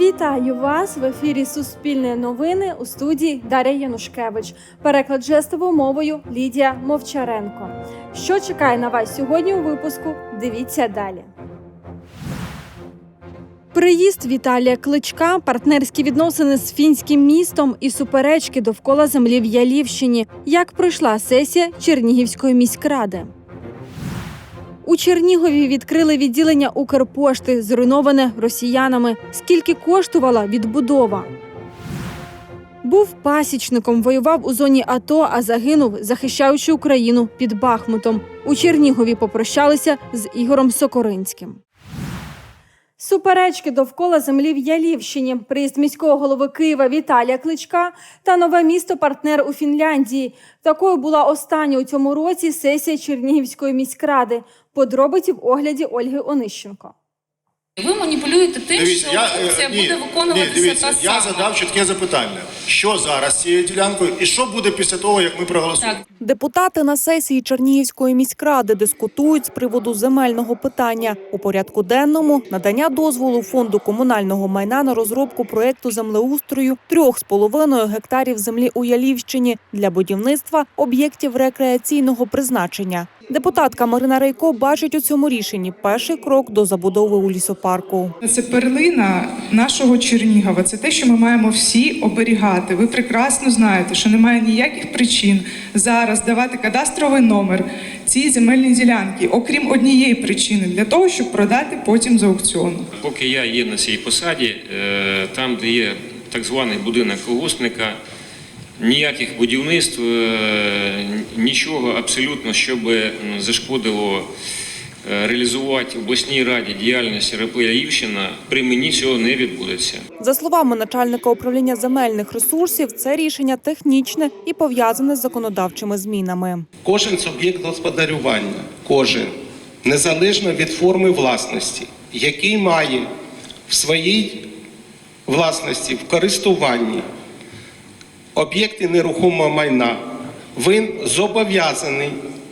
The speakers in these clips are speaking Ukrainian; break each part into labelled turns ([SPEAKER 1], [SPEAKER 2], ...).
[SPEAKER 1] Вітаю вас в ефірі Суспільне новини у студії Дар'я Янушкевич. Переклад жестовою мовою Лідія Мовчаренко. Що чекає на вас сьогодні у випуску? Дивіться далі. Приїзд Віталія Кличка, партнерські відносини з фінським містом і суперечки довкола землі в Ялівщині. Як пройшла сесія Чернігівської міськради? У Чернігові відкрили відділення Укрпошти, зруйноване росіянами. Скільки коштувала відбудова? Був пасічником, воював у зоні АТО, а загинув, захищаючи Україну під Бахмутом. У Чернігові попрощалися з Ігорем Сокоринським. Суперечки довкола землі в Ялівщині, приїзд міського голови Києва Віталія Кличка та нове місто партнер у Фінляндії. Такою була остання у цьому році сесія Чернігівської міськради. Подробиці в огляді Ольги Онищенко.
[SPEAKER 2] Ви маніпулюєте тим,
[SPEAKER 3] Дивіться,
[SPEAKER 2] що
[SPEAKER 3] я, е,
[SPEAKER 2] функція
[SPEAKER 3] ні,
[SPEAKER 2] буде виконуватися
[SPEAKER 3] ні, дивіться,
[SPEAKER 2] та
[SPEAKER 3] я
[SPEAKER 2] сама.
[SPEAKER 3] задав чітке запитання. Що зараз з цією ділянкою і що буде після того, як ми проголосуємо?
[SPEAKER 2] Так,
[SPEAKER 4] Депутати на сесії Чернігівської міськради дискутують з приводу земельного питання. У порядку денному надання дозволу фонду комунального майна на розробку проекту землеустрою трьох з половиною гектарів землі у Ялівщині для будівництва об'єктів рекреаційного призначення. Депутатка Марина Рейко бачить у цьому рішенні перший крок до забудови у лісопарку.
[SPEAKER 5] Це перлина нашого Чернігова. Це те, що ми маємо всі оберігати. Ви прекрасно знаєте, що немає ніяких причин зараз давати кадастровий номер цій земельній ділянки, окрім однієї причини для того, щоб продати потім з аукціону.
[SPEAKER 6] Поки я є на цій посаді, е, там, де є так званий будинок колгоспника, ніяких будівництв, е, нічого абсолютно, щоб м, зашкодило е, реалізувати в обласній раді діяльність РП Яївщина, при мені цього не відбудеться.
[SPEAKER 4] За словами начальника управління земельних ресурсів, це рішення технічне і пов'язане з законодавчими змінами.
[SPEAKER 7] Кожен суб'єкт господарювання, кожен, незалежно від форми власності, який має в своїй власності в користуванні об'єкти нерухомого майна, він зобов'язаний,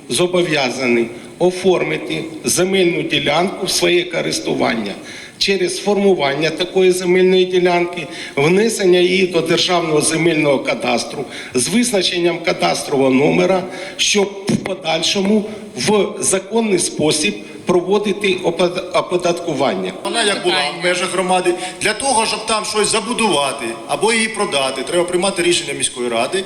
[SPEAKER 7] зобов'язаний оформити земельну ділянку в своє користування. Через формування такої земельної ділянки, внесення її до державного земельного кадастру з визначенням кадастрового номера, щоб в подальшому в законний спосіб проводити опод- оподаткування.
[SPEAKER 3] Вона як була в межах громади. Для того, щоб там щось забудувати або її продати, треба приймати рішення міської ради,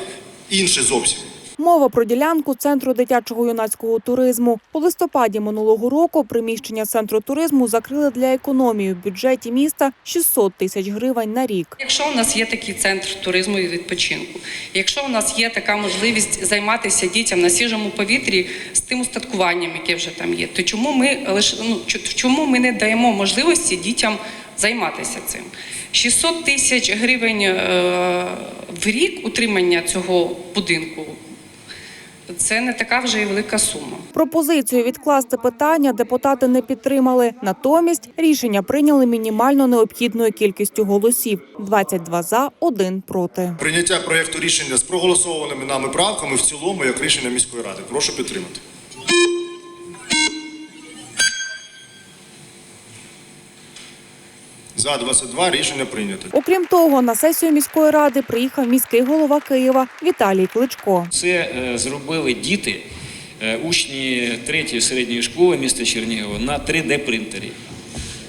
[SPEAKER 3] інше зовсім.
[SPEAKER 4] Мова про ділянку центру дитячого юнацького туризму. У листопаді минулого року приміщення центру туризму закрили для економії в бюджеті міста 600 тисяч гривень на рік.
[SPEAKER 2] Якщо у нас є такий центр туризму і відпочинку, якщо у нас є така можливість займатися дітям на свіжому повітрі з тим устаткуванням, яке вже там є, то чому ми лише ну чому ми не даємо можливості дітям займатися цим? 600 тисяч гривень е, в рік утримання цього будинку. Це не така вже і велика сума.
[SPEAKER 4] Пропозицію відкласти питання депутати не підтримали. Натомість рішення прийняли мінімально необхідною кількістю голосів: 22 за, 1 проти.
[SPEAKER 3] Прийняття проєкту рішення з проголосованими нами правками в цілому як рішення міської ради. Прошу підтримати. За 22 рішення прийнято.
[SPEAKER 4] Окрім того, на сесію міської ради приїхав міський голова Києва Віталій Кличко.
[SPEAKER 6] Це е, зробили діти, е, учні третьої середньої школи міста Чернігова на 3D-принтері.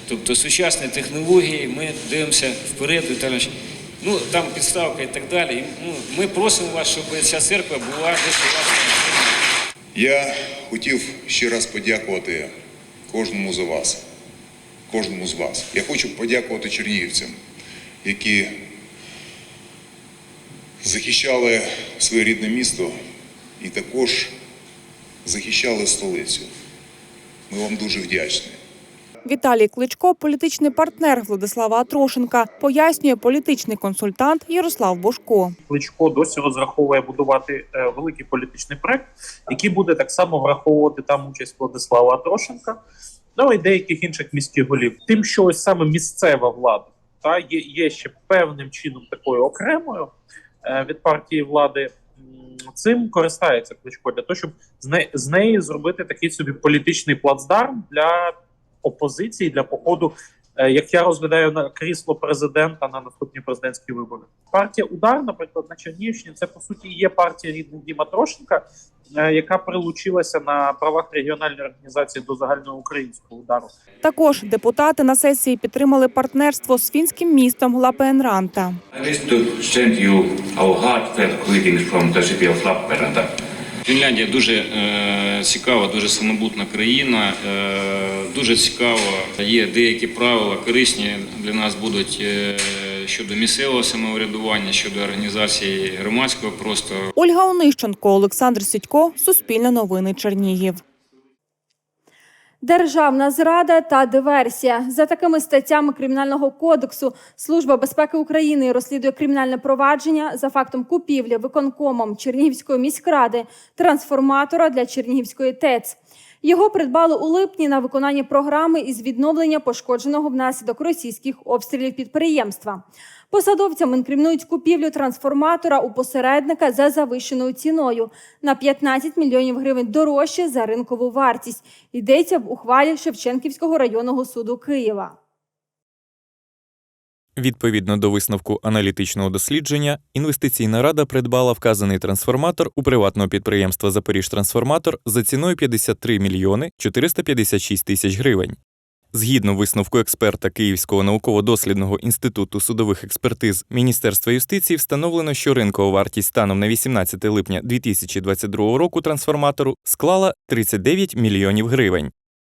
[SPEAKER 6] Тобто сучасні технології, ми дивимося вперед, Віталій. Ну, там підставка і так далі. Ну, ми просимо вас, щоб ця церква була десь у вас.
[SPEAKER 8] Я хотів ще раз подякувати кожному за вас, кожному з вас. Я хочу подякувати чернігівцям, які захищали своє рідне місто і також захищали столицю. Ми вам дуже вдячні.
[SPEAKER 4] Віталій Кличко, політичний партнер Владислава Атрошенка, пояснює політичний консультант Ярослав Бошко.
[SPEAKER 9] Кличко досі розраховує будувати е, великий політичний проект, який буде так само враховувати там участь Владислава Трошенка, ну і деяких інших міських голів. Тим, що ось саме місцева влада та є, є ще певним чином такою окремою е, від партії влади. Цим користається Кличко для того, щоб з, не, з неї зробити такий собі політичний плацдарм для опозиції, для походу е, як я розглядаю на крісло президента на наступні президентські вибори. Партія Удар, наприклад, на Чернігівщині, це по суті є партія рідних Діма Трошенка, яка прилучилася на правах регіональної організації до загальноукраїнського удару.
[SPEAKER 4] Також депутати на сесії підтримали партнерство з фінським містом Лапенранта.
[SPEAKER 10] I wish to send you our heartfelt greetings from the city of Lappeenranta.
[SPEAKER 6] Фінляндія дуже е, цікава, дуже самобутна країна. Е, дуже цікаво. Є деякі правила корисні для нас будуть е, щодо місцевого самоврядування, щодо організації громадського простору.
[SPEAKER 4] Ольга Онищенко, Олександр Сідько, Суспільне новини Чернігів.
[SPEAKER 1] Державна зрада та диверсія за такими статтями кримінального кодексу Служба безпеки України розслідує кримінальне провадження за фактом купівлі виконкомом Чернігівської міськради трансформатора для Чернігівської ТЕЦ. Його придбали у липні на виконання програми із відновлення пошкодженого внаслідок російських обстрілів підприємства. Посадовцям інкримінують купівлю трансформатора у посередника за завищеною ціною на 15 мільйонів гривень дорожче за ринкову вартість. Йдеться в ухвалі Шевченківського районного суду Києва.
[SPEAKER 11] Відповідно до висновку аналітичного дослідження, інвестиційна рада придбала вказаний трансформатор у приватного підприємства «Запоріжтрансформатор» за ціною 53 мільйони 456 тисяч гривень. Згідно висновку експерта Київського науково-дослідного інституту судових експертиз Міністерства юстиції, встановлено, що ринкова вартість станом на 18 липня 2022 року трансформатору склала 39 мільйонів гривень.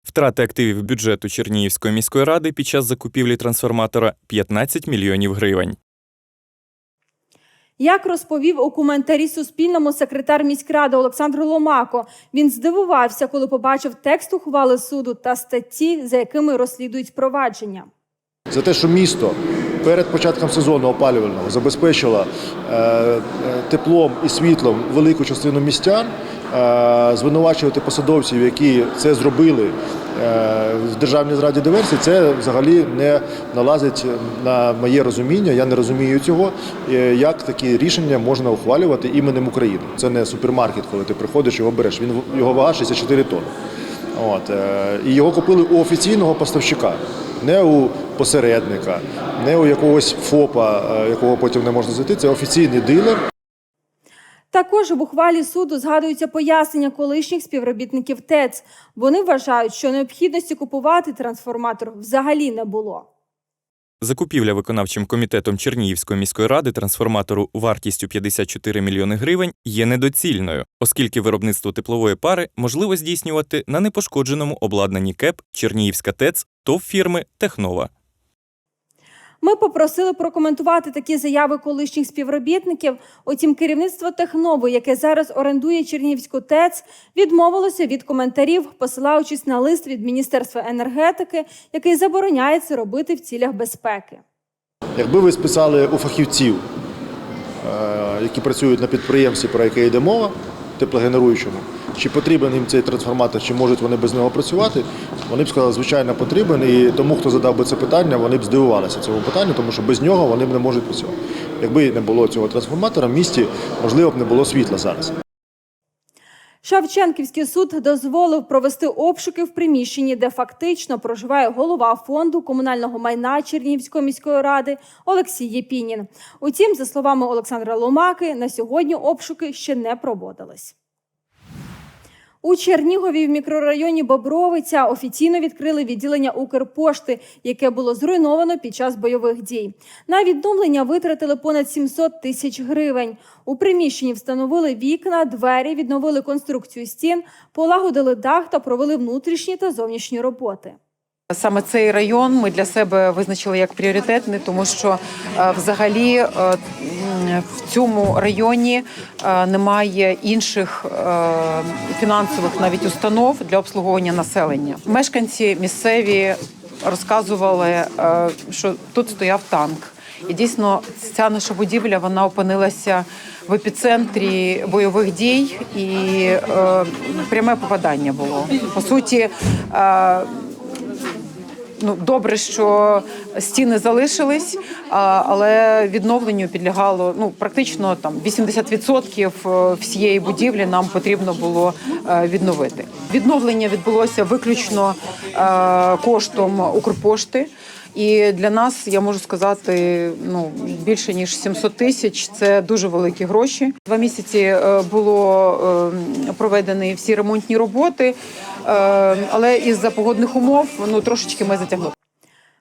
[SPEAKER 11] Втрати активів бюджету Чернігівської міської ради під час закупівлі трансформатора 15 мільйонів гривень.
[SPEAKER 1] Як розповів у коментарі Суспільному секретар міськради Олександр Ломако, він здивувався, коли побачив текст ухвали суду та статті, за якими розслідують провадження.
[SPEAKER 3] За те, що місто перед початком сезону опалювального забезпечило е, е, теплом і світлом велику частину містян, е, звинувачувати посадовців, які це зробили в державній зраді диверсії, це взагалі не налазить на моє розуміння. Я не розумію цього, як такі рішення можна ухвалювати іменем України. Це не супермаркет, коли ти приходиш його береш. Його вага 64 тонни. От, е, і його купили у офіційного поставщика, не у посередника, не у якогось ФОПа, е, якого потім не можна знайти. Це офіційний дилер.
[SPEAKER 1] Також в ухвалі суду згадуються пояснення колишніх співробітників ТЕЦ. Вони вважають, що необхідності купувати трансформатор взагалі не було.
[SPEAKER 11] Закупівля виконавчим комітетом Чернігівської міської ради трансформатору вартістю 54 мільйони гривень є недоцільною, оскільки виробництво теплової пари можливо здійснювати на непошкодженому обладнанні КЕП Чернігівська ТЕЦ ТОВ фірми Технова.
[SPEAKER 1] Ми попросили прокоментувати такі заяви колишніх співробітників. Утім, керівництво Технови, яке зараз орендує Чернігівську ТЕЦ, відмовилося від коментарів, посилаючись на лист від Міністерства енергетики, який забороняє це робити в цілях безпеки.
[SPEAKER 3] Якби ви списали у фахівців, е, які працюють на підприємстві, про яке йде мова, теплогенеруючому, чи потрібен їм цей трансформатор, чи можуть вони без нього працювати, вони б сказали, звичайно, потрібен. І тому, хто задав би це питання, вони б здивувалися цьому питанню, тому що без нього вони б не можуть працювати. Якби не було цього трансформатора, в місті можливо б не було світла зараз.
[SPEAKER 1] Шевченківський суд дозволив провести обшуки в приміщенні, де фактично проживає голова фонду комунального майна Чернігівської міської ради Олексій Єпінін. Утім, за словами Олександра Ломаки, на сьогодні обшуки ще не проводились. У Чернігові в мікрорайоні Бобровиця офіційно відкрили відділення Укрпошти, яке було зруйновано під час бойових дій. На відновлення витратили понад 700 тисяч гривень. У приміщенні встановили вікна, двері, відновили конструкцію стін, полагодили дах та провели внутрішні та зовнішні роботи.
[SPEAKER 12] Саме цей район ми для себе визначили як пріоритетний, тому що е, взагалі е, в цьому районі е, немає інших фінансових навіть установ для обслуговування населення. Мешканці місцеві розказували, що тут стояв танк. І дійсно ця наша будівля вона опинилася в епіцентрі бойових дій, і пряме попадання було. По суті, ну добре, що стіни залишились, але відновленню підлягало ну практично там 80% всієї будівлі нам потрібно було е, відновити. Відновлення відбулося виключно е, коштом Укрпошти. І для нас я можу сказати, ну більше ніж 700 тисяч це дуже великі гроші. Два місяці е, було е, проведені всі ремонтні роботи, е, але із-за погодних умов ну трошечки ми затягли.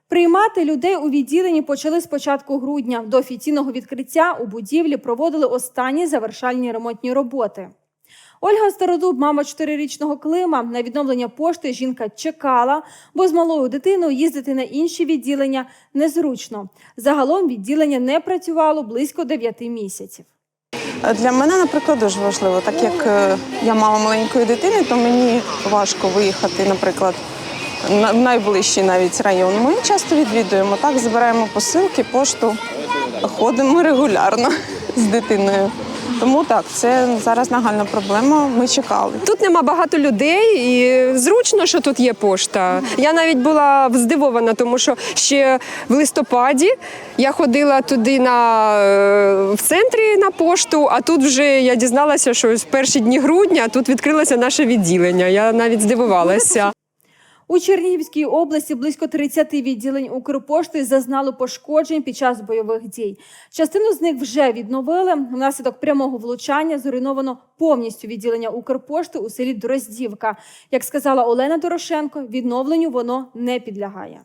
[SPEAKER 1] Приймати людей у відділенні почали з початку грудня. До офіційного відкриття у будівлі проводили останні завершальні ремонтні роботи. Ольга Стародуб, мама чотирирічного Клима, на відновлення пошти жінка чекала, бо з малою дитиною їздити на інші відділення незручно. Загалом відділення не працювало близько 9 місяців.
[SPEAKER 13] Для мене, наприклад, дуже важливо, так як е, я мама маленької дитини, то мені важко виїхати, наприклад, на- в найближчий навіть район. Ми часто відвідуємо, так, збираємо посилки, пошту, ходимо регулярно з дитиною. Тому так, це зараз нагальна проблема. Ми чекали.
[SPEAKER 14] Тут нема багато людей, і зручно, що тут є пошта. Я навіть була здивована, тому що ще в листопаді я ходила туди на е, в центрі на пошту, а тут вже я дізналася, що в перші дні грудня тут відкрилося наше відділення. Я навіть здивувалася.
[SPEAKER 1] У Чернігівській області близько 30 відділень Укрпошти зазнали пошкоджень під час бойових дій. Частину з них вже відновили. Внаслідок прямого влучання зруйновано повністю відділення Укрпошти у селі Дроздівка. Як сказала Олена Дорошенко, відновленню воно не підлягає.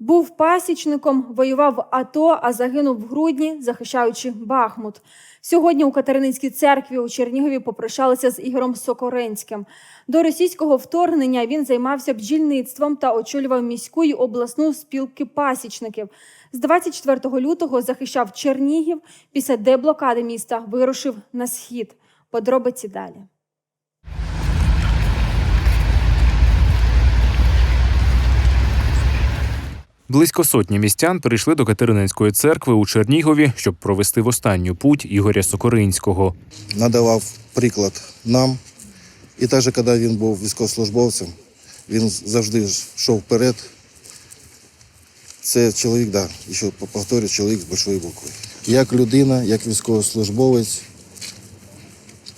[SPEAKER 1] Був пасічником, воював в АТО, а загинув в грудні, захищаючи Бахмут. Сьогодні у Катерининській церкві у Чернігові попрощалися з Ігорем Сокоренським. До російського вторгнення він займався бджільництвом та очолював міську й обласну спілки пасічників. З 24 лютого захищав Чернігів. Після деблокади міста вирушив на схід. Подробиці далі.
[SPEAKER 15] Близько сотні містян прийшли до Катерининської церкви у Чернігові, щоб провести в останню путь Ігоря Сокоринського.
[SPEAKER 16] надавав приклад нам. І навіть коли він був військовослужбовцем, він завжди йшов вперед. Це чоловік, да, і ще повторюю, чоловік з большої букви. Як людина, як військовослужбовець,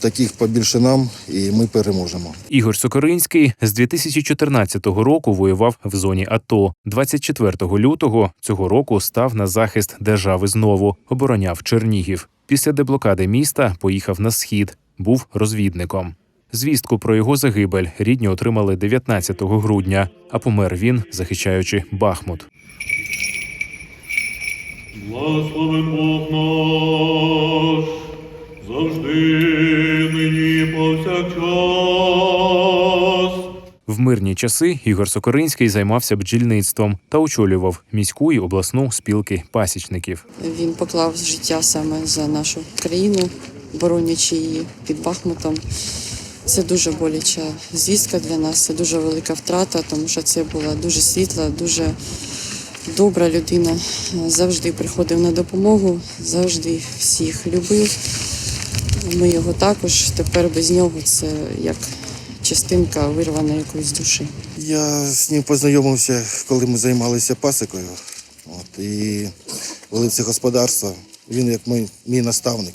[SPEAKER 16] таких побільше нам, і ми переможемо.
[SPEAKER 15] Ігор Сокоринський з 2014 року воював в зоні АТО. 24 лютого цього року став на захист держави знову, обороняв Чернігів. Після деблокади міста поїхав на схід, був розвідником. Звістку про його загибель рідні отримали 19 грудня, а помер він, захищаючи Бахмут.
[SPEAKER 17] Благословен Бог наш, завжди нині повсякчас.
[SPEAKER 15] В мирні часи Ігор Сокоринський займався бджільництвом та очолював міську і обласну спілки пасічників.
[SPEAKER 18] Він поклав життя саме за нашу країну, боронячи її під Бахмутом. Це дуже боляча звістка для нас, це дуже велика втрата, тому що це була дуже світла, дуже добра людина. Завжди приходив на допомогу, завжди всіх любив. Ми його також. Тепер без нього це як частинка вирвана якоїсь душі.
[SPEAKER 16] Я з ним познайомився, коли ми займалися пасикою. От, і вели господарство. Він як мій, мій наставник.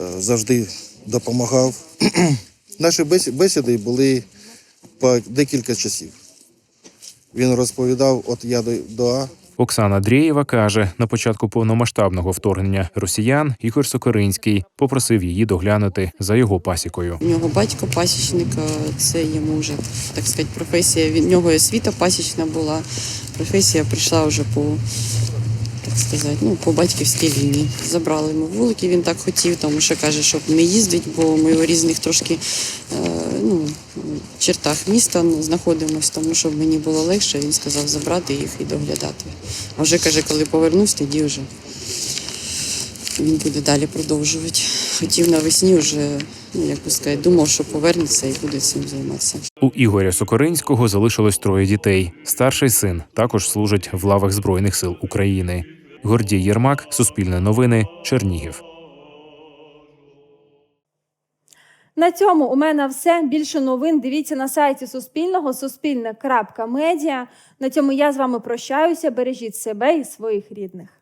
[SPEAKER 16] Е, Завжди допомагав. Наші бесіди були по декілька часів. Він розповідав от я до А,
[SPEAKER 15] Оксана Дрєєва каже, на початку повномасштабного вторгнення росіян Ігор Сокоринський попросив її доглянути за його пасікою.
[SPEAKER 18] У нього батько пасічник, е, це йому вже так сказати, професія. Від нього освіта пасічна була. Професія прийшла вже по так сказати, ну по батьківській лінії. Забрали йому вулики. Він так хотів, тому що каже, щоб не їздить, бо ми у різних трошки е, ну, чертах міста знаходимося, тому щоб мені було легше. Він сказав забрати їх і доглядати. А вже каже, коли повернусь, тоді вже він буде далі продовжувати. Хотів навесні вже, ну як би думав, що повернеться і буде цим займатися.
[SPEAKER 15] У Ігоря Сокоринського залишилось троє дітей. Старший син також служить в лавах Збройних сил України. Гордій Єрмак, Суспільне новини, Чернігів.
[SPEAKER 1] На цьому у мене все. Більше новин дивіться на сайті Суспільного суспільне.медіа. На цьому я з вами прощаюся. Бережіть себе і своїх рідних.